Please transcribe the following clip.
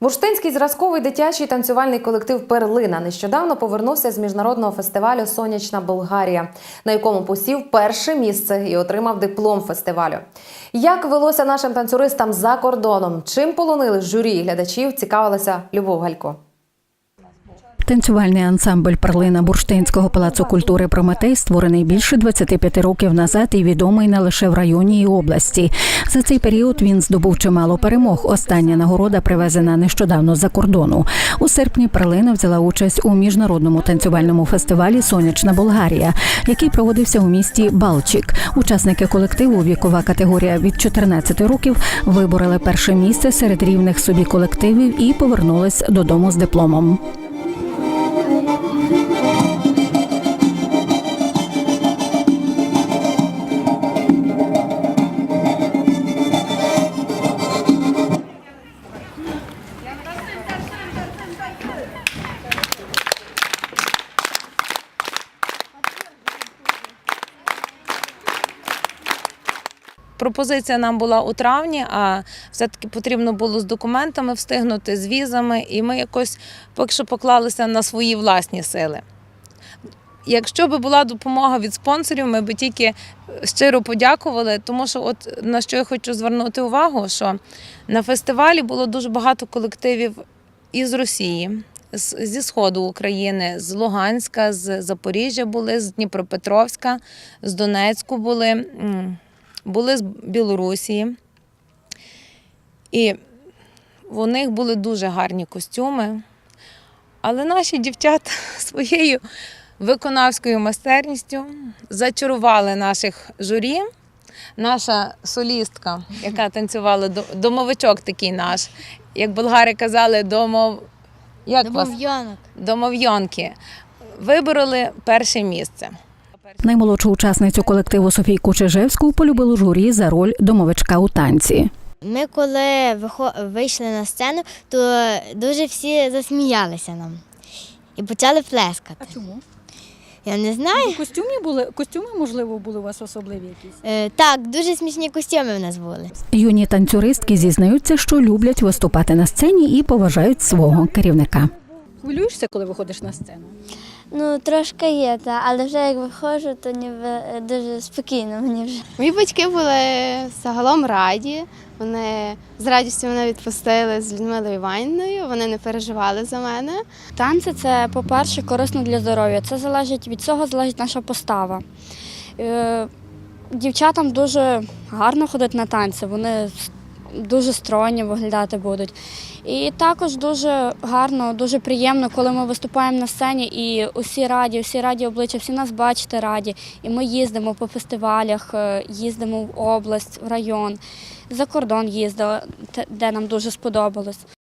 Бурштинський зразковий дитячий танцювальний колектив Перлина нещодавно повернувся з міжнародного фестивалю Сонячна Болгарія, на якому посів перше місце і отримав диплом фестивалю. Як велося нашим танцюристам за кордоном? Чим полонили журі глядачів? Цікавилася Любов Галько. Танцювальний ансамбль Перлина Бурштинського палацу культури Прометей створений більше 25 років назад і відомий не лише в районі і області. За цей період він здобув чимало перемог. Остання нагорода привезена нещодавно з-за кордону. У серпні Перлина взяла участь у міжнародному танцювальному фестивалі Сонячна Болгарія, який проводився у місті Балчик. Учасники колективу вікова категорія від 14 років вибороли перше місце серед рівних собі колективів і повернулись додому з дипломом. Пропозиція нам була у травні, а все-таки потрібно було з документами встигнути, з візами, і ми якось поки що поклалися на свої власні сили. Якщо б була допомога від спонсорів, ми б тільки щиро подякували, тому що, от на що я хочу звернути увагу, що на фестивалі було дуже багато колективів із Росії, зі сходу України, з Луганська, з Запоріжжя були, з Дніпропетровська, з Донецьку були. Були з Білорусі. І у них були дуже гарні костюми. Але наші дівчата своєю виконавською майстерністю зачарували наших журі. Наша солістка, яка танцювала домовичок такий наш, як болгари казали, домов... як? Домов'янок. домов'янки, вибороли перше місце. Наймолодшу учасницю колективу Софійку Чижевську полюбило журі за роль домовичка у танці. Ми коли вийшли на сцену, то дуже всі засміялися нам і почали плескати. А чому? Я не знаю. Костюми були костюми, можливо, були у вас особливі якісь. Е, Так, дуже смішні костюми в нас були. Юні танцюристки зізнаються, що люблять виступати на сцені і поважають свого керівника. Хвилюєшся, коли виходиш на сцену? Ну, трошки є, та, але вже як виходжу, то ніби е, дуже спокійно мені вже. Мої батьки були загалом раді. Вони з радістю мене відпустили з Людмилою Іванівною. Вони не переживали за мене. Танці це, по-перше, корисно для здоров'я. Це залежить від цього залежить наша постава. Е, Дівчатам дуже гарно ходити на танці, вони дуже стройні виглядати будуть. І також дуже гарно, дуже приємно, коли ми виступаємо на сцені і усі раді, усі раді обличчя, всі нас бачите раді. І ми їздимо по фестивалях, е, їздимо в область, в район, за кордон їздили, де нам дуже сподобалось.